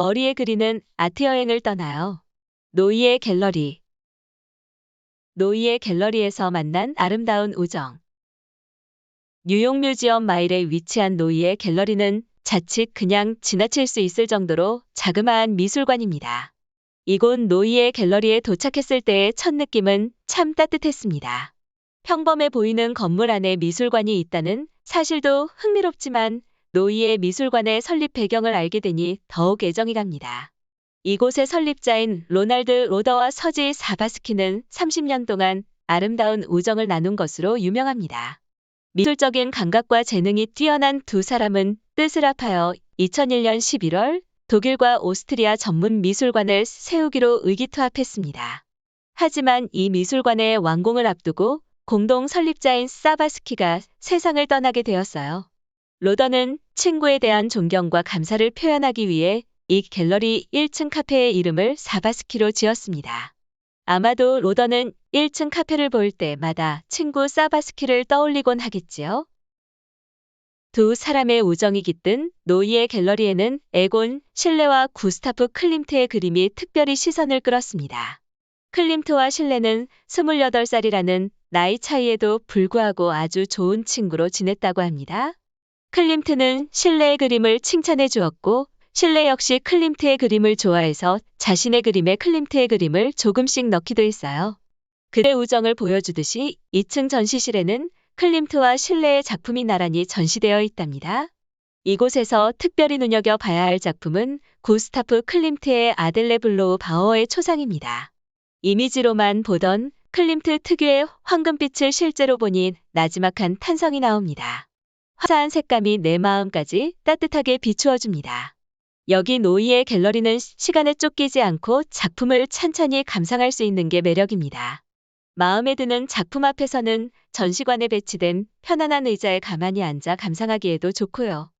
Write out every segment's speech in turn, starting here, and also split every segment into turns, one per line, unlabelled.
머리에 그리는 아트 여행을 떠나요. 노이의 갤러리. 노이의 갤러리에서 만난 아름다운 우정. 뉴욕 뮤지엄 마일에 위치한 노이의 갤러리는 자칫 그냥 지나칠 수 있을 정도로 자그마한 미술관입니다. 이곳 노이의 갤러리에 도착했을 때의 첫 느낌은 참 따뜻했습니다. 평범해 보이는 건물 안에 미술관이 있다는 사실도 흥미롭지만 노이의 미술관의 설립 배경을 알게 되니 더욱 애정이 갑니다. 이곳의 설립자인 로날드 로더와 서지 사바스키는 30년 동안 아름다운 우정을 나눈 것으로 유명합니다. 미술적인 감각과 재능이 뛰어난 두 사람은 뜻을 합하여 2001년 11월 독일과 오스트리아 전문 미술관을 세우기로 의기투합했습니다. 하지만 이 미술관의 완공을 앞두고 공동 설립자인 사바스키가 세상을 떠나게 되었어요. 로더는 친구에 대한 존경과 감사를 표현하기 위해 이 갤러리 1층 카페의 이름을 사바스키로 지었습니다. 아마도 로더는 1층 카페를 볼 때마다 친구 사바스키를 떠올리곤 하겠지요. 두 사람의 우정이 깃든 노이의 갤러리에는 에곤 실레와 구스타프 클림트의 그림이 특별히 시선을 끌었습니다. 클림트와 실레는 28살이라는 나이 차이에도 불구하고 아주 좋은 친구로 지냈다고 합니다. 클림트는 실레의 그림을 칭찬해 주었고 실레 역시 클림트의 그림을 좋아해서 자신의 그림에 클림트의 그림을 조금씩 넣기도 했어요. 그의 우정을 보여주듯이 2층 전시실에는 클림트와 실레의 작품이 나란히 전시되어 있답니다. 이곳에서 특별히 눈여겨 봐야 할 작품은 구스타프 클림트의 아델레 블로우 바워의 초상입니다. 이미지로만 보던 클림트 특유의 황금빛을 실제로 보니 나지막한 탄성이 나옵니다. 화사한 색감이 내 마음까지 따뜻하게 비추어줍니다. 여기 노이의 갤러리는 시간에 쫓기지 않고 작품을 찬찬히 감상할 수 있는 게 매력입니다. 마음에 드는 작품 앞에서는 전시관에 배치된 편안한 의자에 가만히 앉아 감상하기에도 좋고요.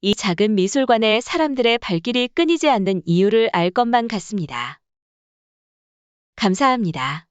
이 작은 미술관에 사람들의 발길이 끊이지 않는 이유를 알 것만 같습니다. 감사합니다.